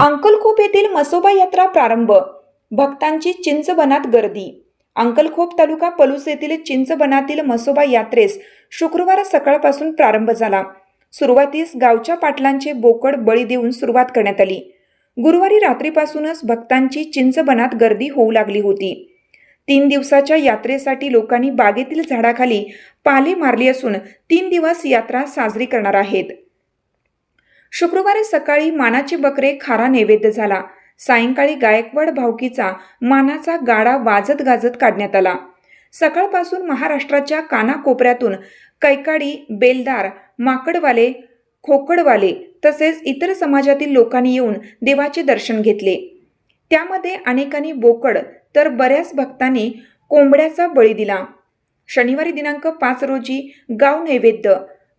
अंकलखोप येथील मसोबा यात्रा प्रारंभ. भक्तांची चिंचबनात गर्दी. अंकलखोप तालुका पलूस येथील चिंचबनातील मसोबा यात्रेस शुक्रवार सकाळपासून प्रारंभ झाला. सुरुवातीस गावच्या पाटलांचे बोकड बळी देऊन सुरुवात करण्यात आली. गुरुवारी रात्रीपासूनच भक्तांची चिंचबनात गर्दी होऊ लागली होती. तीन दिवसाच्या यात्रेसाठी लोकांनी बागेतील झाडाखाली पाले मारली असून तीन दिवस यात्रा साजरी करणार आहेत. शुक्रवारी सकाळी मानाचे बकरे खारा नैवेद्य झाला. सायंकाळी गायकवाड भावकीचा मानाचा गाडा वाजत गाजत काढण्यात आला. सकाळपासून महाराष्ट्राच्या कानाकोपऱ्यातून कैकाडी बेलदार माकडवाले खोकडवाले तसेच इतर समाजातील लोकांनी येऊन देवाचे दर्शन घेतले. त्यामध्ये अनेकांनी बोकड तर बऱ्याच भक्तांनी कोंबड्याचा बळी दिला. शनिवारी दिनांक पाच रोजी गाव नैवेद्य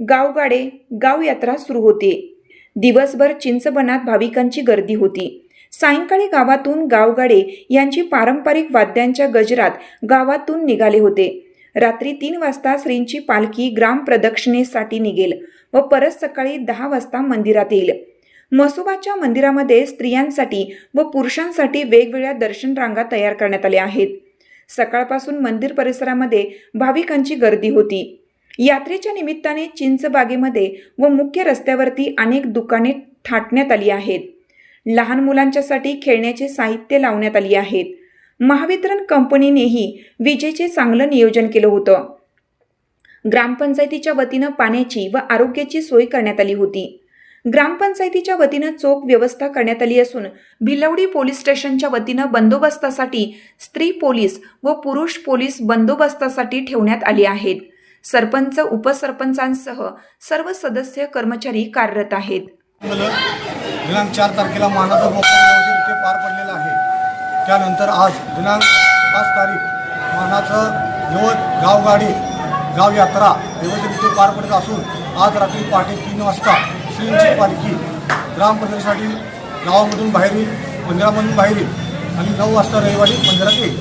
गावगाडे गाव यात्रा सुरू होते. दिवसभर चिंचबनात भाविकांची गर्दी होती. सायंकाळी गावातून गावगाडे यांची पारंपरिक वाद्यांच्या गजरात गावातून निघाले होते. रात्री तीन वाजता श्रींची पालखी ग्राम प्रदक्षिणेसाठी निघेल व परत सकाळी दहा वाजता मंदिरात येईल. मसोबाच्या मंदिरामध्ये स्त्रियांसाठी व पुरुषांसाठी वेगवेगळ्या दर्शन रांगा तयार करण्यात आल्या आहेत. सकाळपासून मंदिर परिसरामध्ये भाविकांची गर्दी होती. यात्रेच्या निमित्ताने चिंचबागेमध्ये व मुख्य रस्त्यावरती अनेक दुकाने थाटण्यात आली आहेत. लहान मुलांच्यासाठी खेळण्याचे साहित्य लावण्यात आली आहेत. महावितरण कंपनीनेही विजेचे चांगलं नियोजन केलं होतं. ग्रामपंचायतीच्या वतीनं पाण्याची व आरोग्याची सोय करण्यात आली होती. ग्रामपंचायतीच्या वतीनं चोख व्यवस्था करण्यात आली असून भिलवडी पोलीस स्टेशनच्या वतीनं बंदोबस्तासाठी स्त्री पोलीस व पुरुष पोलीस बंदोबस्तासाठी ठेवण्यात आले आहेत. सरपंच उपसरपंचांसह सर्व सदस्य कर्मचारी कार्यरत आहेत. मुलं दिनांक चार तारखेला मानाचा मोका इथे पार पडलेला आहे. त्यानंतर आज दिनांक पाच तारीख मानाचं यवत गावगाडी गाव यात्रा व्यवस्थित इथे पार पडत असून आज रात्री पहाटे तीन वाजता श्रींची पालखी ग्रामपंचायतीसाठी गावामधून बाहेर येईल मंदिरामधून बाहेर येईल आणि नऊ वाजता रविवारी मंदिरात येईल